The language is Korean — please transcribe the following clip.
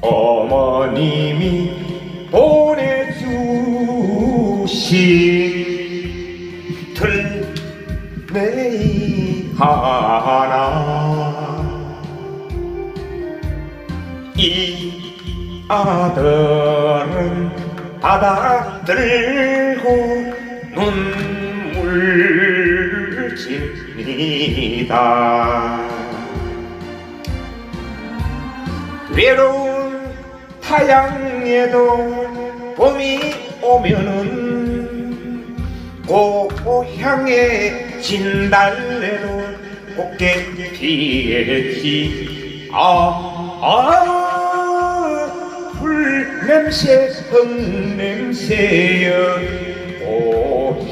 어머님이 보내주신 들레이 하나 이 아들은 받아들고 눈물 짓니다. 외로운 타양에도 봄이 오면은 고향의 진달래로 곱게 피겠지. 아, 아, 풀냄새, 흙냄새여. 고향의